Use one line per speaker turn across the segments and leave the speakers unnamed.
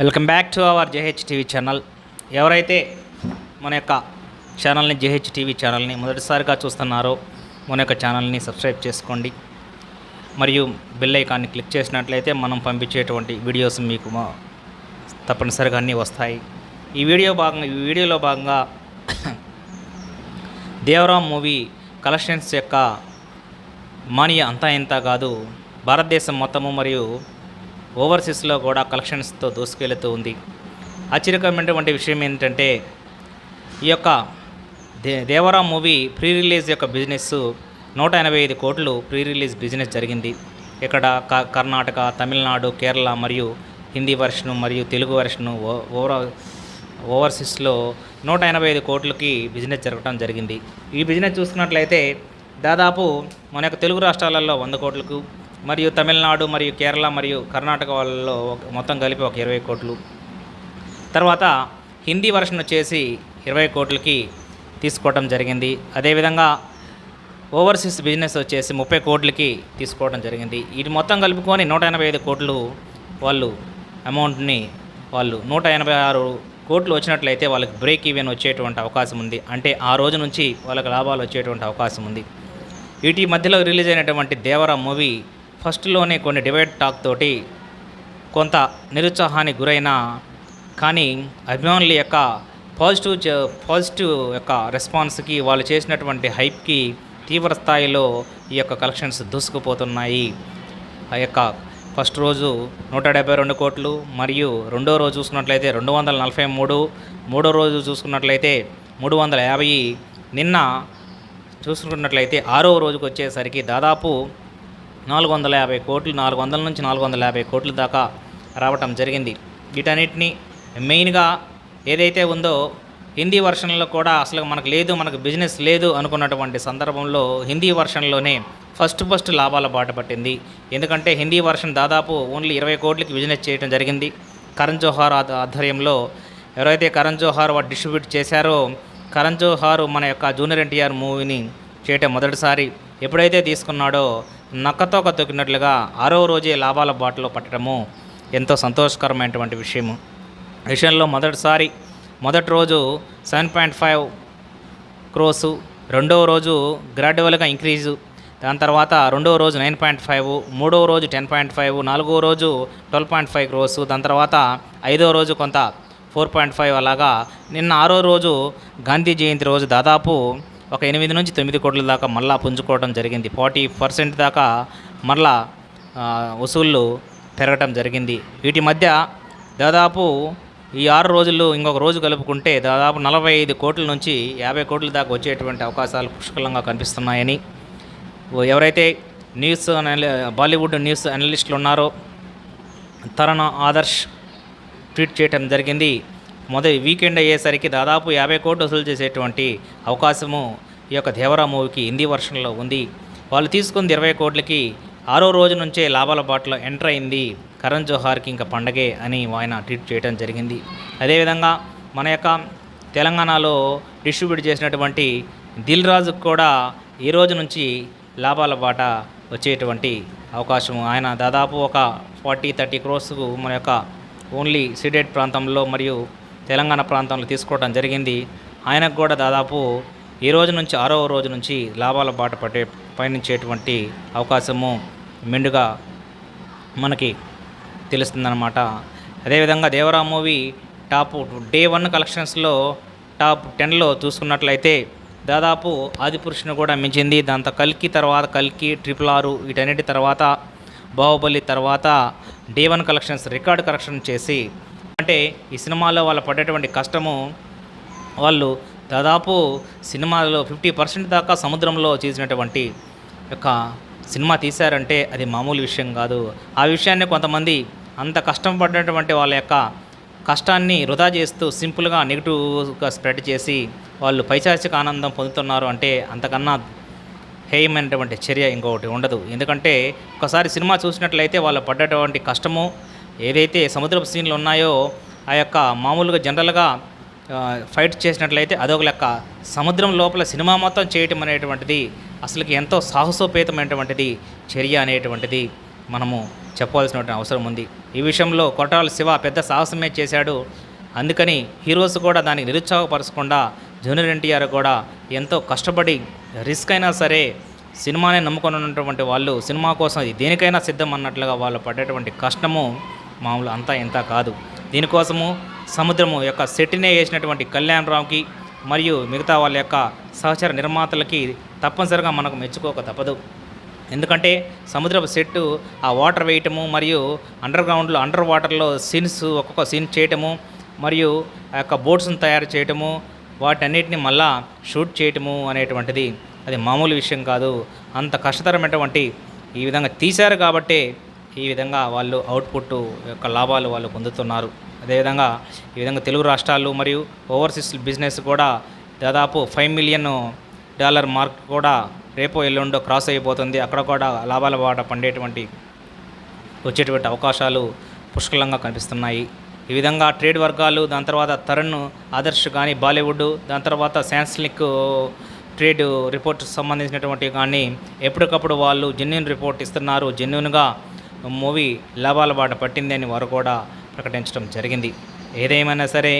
Welcome back to our JH TV channel. ఎవరైతే మన యొక్క ఛానల్ని జేహెచ్ టీవీ ఛానల్ని మొదటిసారిగా చూస్తున్నారో మన యొక్క ఛానల్ని సబ్స్క్రైబ్ చేసుకోండి. మరియు బెల్ ఐకాన్ని క్లిక్ చేసినట్లయితే మనం పంపించేటువంటి వీడియోస్ మీకు మా- తప్పనిసరిగా అన్నీ వస్తాయి. ఈ వీడియో భాగంగా ఈ వీడియోలో భాగంగా దేవరాం మూవీ కలెక్షన్స్ యొక్క మానియా అంతా ఇంత కాదు భారతదేశం మొత్తము మరియు ఓవర్సీస్లో కూడా కలెక్షన్స్తో దూసుకెళ్తూ ఉంది. ఆశ్చర్యకరమైనటువంటి విషయం ఏంటంటే ఈ యొక్క దే దేవరాం మూవీ ప్రీ రిలీజ్ యొక్క బిజినెస్ నూట ఎనభై ఐదు కోట్లు ప్రీ రిలీజ్ బిజినెస్ జరిగింది. ఇక్కడ క- కర్ణాటక తమిళనాడు కేరళ మరియు హిందీ వర్షను మరియు తెలుగు వర్షను ఓ- ఓవర్సీస్లో నూట ఎనభై ఐదు కోట్లకి బిజినెస్ జరగడం జరిగింది. ఈ బిజినెస్ చూసుకున్నట్లయితే దాదాపు మన యొక్క తెలుగు రాష్ట్రాలలో వంద కోట్లకు మరియు తమిళనాడు మరియు కేరళ మరియు కర్ణాటక వాళ్ళలో ఒక- మొత్తం కలిపి ఒక ఇరవై కోట్లు. తర్వాత హిందీ వర్షన్ వచ్చేసి ఇరవై కోట్లకి తీసుకోవడం జరిగింది. అదేవిధంగా ఓవర్సీస్ బిజినెస్ వచ్చేసి ముప్పై కోట్లకి తీసుకోవడం జరిగింది. ఇది మొత్తం కలుపుకొని నూట ఎనభై ఐదు కోట్లు వాళ్ళు అమౌంట్ని వాళ్ళు నూట ఎనభై ఆరు కోట్లు వచ్చినట్లయితే వాళ్ళకి బ్రేక్ ఈవెన్ వచ్చేటువంటి అవకాశం ఉంది. అంటే ఆ రోజు నుంచి వాళ్ళకి లాభాలు వచ్చేటువంటి అవకాశం ఉంది. వీటి మధ్యలో రిలీజ్ అయినటువంటి దేవర మూవీ ఫస్ట్లోనే కొన్ని డివైడ్ టాక్ తోటి కొంత నిరుత్సాహానికి గురైన కానీ అభిమానుల యొక్క పాజిటివ్ పాజిటివ్ యొక్క రెస్పాన్స్కి వాళ్ళు చేసినటువంటి హైప్కి తీవ్ర స్థాయిలో ఈ యొక్క కలెక్షన్స్ దూసుకుపోతున్నాయి. ఆ యొక్క ఫస్ట్ రోజు నూట డెబ్బై రెండు కోట్లు మరియు రెండో రోజు చూసుకున్నట్లయితే రెండు వందల నలభై మూడు మూడో రోజు చూసుకున్నట్లయితే మూడు వందల యాభై. నిన్న చూసుకున్నట్లయితే ఆరో రోజుకు వచ్చేసరికి దాదాపు నాలుగు వందల యాభై కోట్లు నాలుగు వందల నుంచి నాలుగు వందల యాభై కోట్ల దాకా రావటం జరిగింది. వీటన్నిటిని మెయిన్గా ఏదైతే ఉందో హిందీ వర్షన్లో కూడా అసలు మనకు లేదు మనకు బిజినెస్ లేదు అనుకున్నటువంటి సందర్భంలో హిందీ వర్షన్లోనే ఫస్ట్ ఫస్ట్ లాభాల బాట పట్టింది. ఎందుకంటే హిందీ వర్షన్ దాదాపు ఓన్లీ ఇరవై కోట్లకి బిజినెస్ చేయడం జరిగింది. కరణ్ జోహార్ ఆధ్వర్యంలో ఎవరైతే కరణ్ జోహార్ వాడు డిస్ట్రిబ్యూట్ చేశారో కరణ్ జోహార్ మన యొక్క జూనియర్ ఎన్టీఆర్ మూవీని చేయటం మొదటిసారి ఎప్పుడైతే తీసుకున్నాడో నక్కతోక తొక్కినట్లుగా ఆరో రోజే లాభాల బాటలో పట్టడము ఎంతో సంతోషకరమైనటువంటి విషయము. విషయంలో మొదటిసారి మొదటి రోజు సెవెన్ పాయింట్ ఫైవ్ క్రోసు రెండవ రోజు గ్రాడ్యువల్గా ఇంక్రీజు దాని తర్వాత రెండవ రోజు నైన్ పాయింట్ ఫైవ్ మూడవ రోజు టెన్ పాయింట్ ఫైవ్ నాలుగో రోజు ట్వెల్వ్ పాయింట్ ఫైవ్ క్రోసు దాని తర్వాత ఐదవ రోజు కొంత ఫోర్ పాయింట్ ఫైవ్ అలాగా నిన్న ఆరో రోజు గాంధీ జయంతి రోజు దాదాపు ఒక ఎనిమిది నుంచి తొమ్మిది కోట్ల దాకా మళ్ళా పుంజుకోవడం జరిగింది. ఫార్టీ పర్సెంట్ దాకా మళ్ళా వసూళ్ళు పెరగటం జరిగింది. వీటి మధ్య దాదాపు ఈ ఆరు రోజులు ఇంకొక రోజు కలుపుకుంటే దాదాపు నలభై ఐదు కోట్ల నుంచి యాభై కోట్ల దాకా వచ్చేటువంటి అవకాశాలు పుష్కలంగా కనిపిస్తున్నాయని. ఎవరైతే న్యూస్ బాలీవుడ్ న్యూస్ అనలిస్టులు ఉన్నారో తరుణ ఆదర్శ్ ట్వీట్ చేయటం జరిగింది. మొదటి వీకెండ్ అయ్యేసరికి దాదాపు యాభై కోట్లు వసూలు చేసేటువంటి అవకాశము ఈ యొక్క దేవరా మూవీకి హిందీ వర్షన్లో ఉంది. వాళ్ళు తీసుకుంది ఇరవై కోట్లకి ఆరో రోజు నుంచే లాభాల బాటలో ఎంటర్ అయింది కరణ్ జోహార్కి ఇంకా పండగే అని ఆయన ట్వీట్ చేయడం జరిగింది. అదేవిధంగా మన యొక్క తెలంగాణలో డిస్ట్రిబ్యూట్ చేసినటువంటి దిల్ రాజుకు కూడా ఈ రోజు నుంచి లాభాల బాట వచ్చేటువంటి అవకాశం ఆయన దాదాపు ఒక ఫార్టీ థర్టీ క్రోర్స్కు మన యొక్క ఓన్లీ సిడెడ్ ప్రాంతంలో మరియు తెలంగాణ ప్రాంతంలో తీసుకోవడం జరిగింది. ఆయనకు కూడా దాదాపు ఈ రోజు నుంచి ఆరో రోజు నుంచి లాభాల బాట పట్టే పయనించేటువంటి అవకాశము మెండుగా మనకి తెలుస్తుందన్నమాట. అదేవిధంగా Devara movie top day one కలెక్షన్స్లో టాప్ టెన్లో చూసుకున్నట్లయితే దాదాపు ఆదిపురుషుని కూడా మించింది. దాంతో కల్కి తర్వాత కల్కి ట్రిపుల్ ఆరు వీటన్నిటి తర్వాత బాహుబలి తర్వాత day one collections record collection చేసి ఎందుకంటే ఈ సినిమాలో వాళ్ళు పడేటువంటి కష్టము వాళ్ళు దాదాపు సినిమాలో ఫిఫ్టీ పర్సెంట్ దాకా సముద్రంలో చేసినటువంటి యొక్క సినిమా తీశారంటే అది మామూలు విషయం కాదు. ఆ విషయాన్ని కొంతమంది అంత కష్టం పడినటువంటి వాళ్ళ యొక్క కష్టాన్ని వృధా చేస్తూ సింపుల్గా నెగిటివ్గా స్ప్రెడ్ చేసి వాళ్ళు పైశాచిక ఆనందం పొందుతున్నారు అంటే అంతకన్నా హేయమైనటువంటి చర్య ఇంకొకటి ఉండదు. ఎందుకంటే ఒకసారి సినిమా చూసినట్లయితే వాళ్ళు పడ్డటువంటి కష్టము ఏదైతే సముద్రపు సీన్లు ఉన్నాయో ఆ యొక్క మామూలుగా జనరల్గా ఫైట్ చేసినట్లయితే అదొక లెక్క. సముద్రం లోపల సినిమా మొత్తం చేయటం అనేటువంటిది అసలుకి ఎంతో సాహసోపేతమైనటువంటిది చర్య అనేటువంటిది మనము చెప్పవలసినటువంటి అవసరం ఉంది. ఈ విషయంలో కొట్టాల శివ పెద్ద సాహసమే చేశాడు. అందుకని హీరోస్ కూడా దానికి నిరుత్సాహపరచకుండా జూనియర్ ఎన్టీఆర్ కూడా ఎంతో కష్టపడి రిస్క్ అయినా సరే సినిమానే నమ్ముకొని ఉన్నటువంటి వాళ్ళు సినిమా కోసం దేనికైనా సిద్ధం అన్నట్లుగా వాళ్ళు పడేటువంటి కష్టము మామూలు అంతా ఇంత కాదు. దీనికోసము సముద్రము యొక్క సెట్టినే వేసినటువంటి కళ్యాణరావుకి మరియు మిగతా వాళ్ళ యొక్క సహచర నిర్మాతలకి తప్పనిసరిగా మనకు మెచ్చుకోక తప్పదు. ఎందుకంటే సముద్రపు సెట్టు ఆ వాటర్ వేయటము మరియు అండర్ గ్రౌండ్లో అండర్ వాటర్లో సీన్స్ ఒక్కొక్క సీన్ చేయటము మరియు ఆ యొక్క బోట్స్ను తయారు చేయటము వాటన్నిటిని మళ్ళా షూట్ చేయటము అనేటువంటిది అది మామూలు విషయం కాదు. అంత కష్టతరమైనటువంటి ఈ విధంగా తీశారు కాబట్టే ఈ విధంగా వాళ్ళు అవుట్పుట్ యొక్క లాభాలు వాళ్ళు పొందుతున్నారు. అదేవిధంగా ఈ విధంగా తెలుగు రాష్ట్రాలు మరియు ఓవర్సీస్ బిజినెస్ కూడా దాదాపు ఫైవ్ మిలియన్ డాలర్ మార్క్ కూడా రేపో ఎల్లుండో క్రాస్ అయిపోతుంది. అక్కడ కూడా లాభాల బాట పండేటువంటి వచ్చేటువంటి అవకాశాలు పుష్కలంగా కనిపిస్తున్నాయి. ఈ విధంగా ట్రేడ్ వర్గాలు దాని తర్వాత తరుణ్ ఆదర్శ్ కానీ బాలీవుడ్ దాని తర్వాత శాన్స్లిక్ ట్రేడ్ రిపోర్ట్ సంబంధించినటువంటి కానీ ఎప్పటికప్పుడు వాళ్ళు జెన్యున్ రిపోర్ట్ ఇస్తున్నారు. జెన్యున్గా మూవీ లాభాల బాట పట్టిందని వారు కూడా ప్రకటించడం జరిగింది. ఏదేమైనా సరే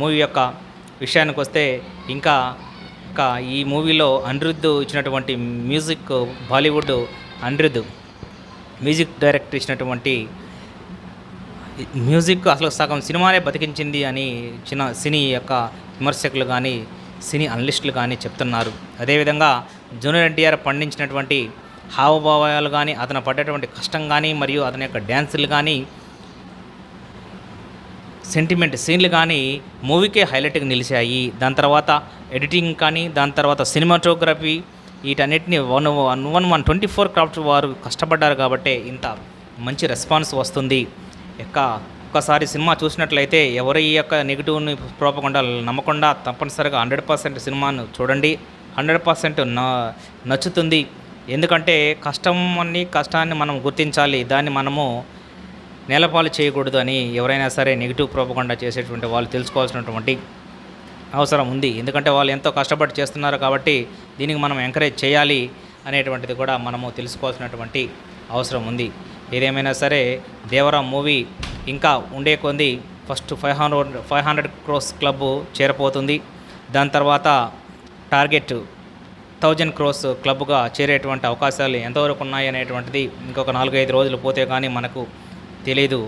మూవీ యొక్క విషయానికి వస్తే ఇంకా ఇంకా ఈ మూవీలో అనిరుద్ధ్ ఇచ్చినటువంటి music Bollywood Anirudh music director ఇచ్చినటువంటి మ్యూజిక్ అసలు సగం సినిమానే బతికించింది అని చిన్న సినీ యొక్క విమర్శకులు కానీ సినీ అనలిస్టులు కానీ చెప్తున్నారు. అదేవిధంగా జూనియర్ ఎన్టీఆర్ పండించినటువంటి హావభావాలు కానీ అతను పడ్డటువంటి కష్టం కానీ మరియు అతని యొక్క డ్యాన్సులు కానీ సెంటిమెంట్ సీన్లు కానీ మూవీకే హైలైట్గా నిలిచాయి. దాని తర్వాత ఎడిటింగ్ కానీ దాని తర్వాత సినిమాటోగ్రఫీ వీటన్నిటిని one one one one twenty four craft వారు కష్టపడ్డారు కాబట్టే ఇంత మంచి రెస్పాన్స్ వస్తుంది. యొక్క ఒక్కసారి సినిమా చూసినట్లయితే ఎవరి యొక్క నెగిటివ్ని ప్రోపకుండా నమ్మకుండా తప్పనిసరిగా హండ్రెడ్ పర్సెంట్ సినిమాను చూడండి. హండ్రెడ్ పర్సెంట్ నచ్చుతుంది. ఎందుకంటే కష్టం అని కష్టాన్ని మనం గుర్తించాలి దాన్ని మనము నేలపాలు చేయకూడదు అని ఎవరైనా సరే నెగిటివ్ ప్రోపకుండా చేసేటువంటి వాళ్ళు తెలుసుకోవాల్సినటువంటి అవసరం ఉంది. ఎందుకంటే వాళ్ళు ఎంతో కష్టపడి చేస్తున్నారు కాబట్టి దీనికి మనం ఎంకరేజ్ చేయాలి అనేటువంటిది కూడా మనము తెలుసుకోవాల్సినటువంటి అవసరం ఉంది. ఏదేమైనా సరే దేవరా మూవీ ఇంకా ఉండే కొంది first five hundred five hundred crores club చేరపోతుంది దాని తర్వాత టార్గెట్ థౌజండ్ క్రోస్ క్లబ్గా చేరేటువంటి అవకాశాలు ఎంతవరకు ఉన్నాయి అనేటువంటిది ఇంకొక నాలుగైదు రోజులు పోతే కానీ మనకు తెలియదు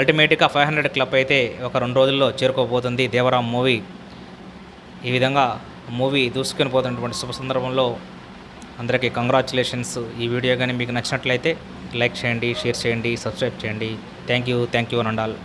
అల్టిమేట్గా ఫైవ్ హండ్రెడ్ క్లబ్ అయితే ఒక రెండు రోజుల్లో చేరుకోబోతుంది దేవరాం మూవీ. ఈ విధంగా మూవీ దూసుకొని పోతున్నటువంటి శుభ సందర్భంలో అందరికీ కంగ్రాచులేషన్స్. ఈ వీడియో కానీ మీకు నచ్చినట్లయితే లైక్ చేయండి షేర్ చేయండి సబ్స్క్రైబ్ చేయండి. థ్యాంక్ యూ థ్యాంక్ యూ అని అండాలి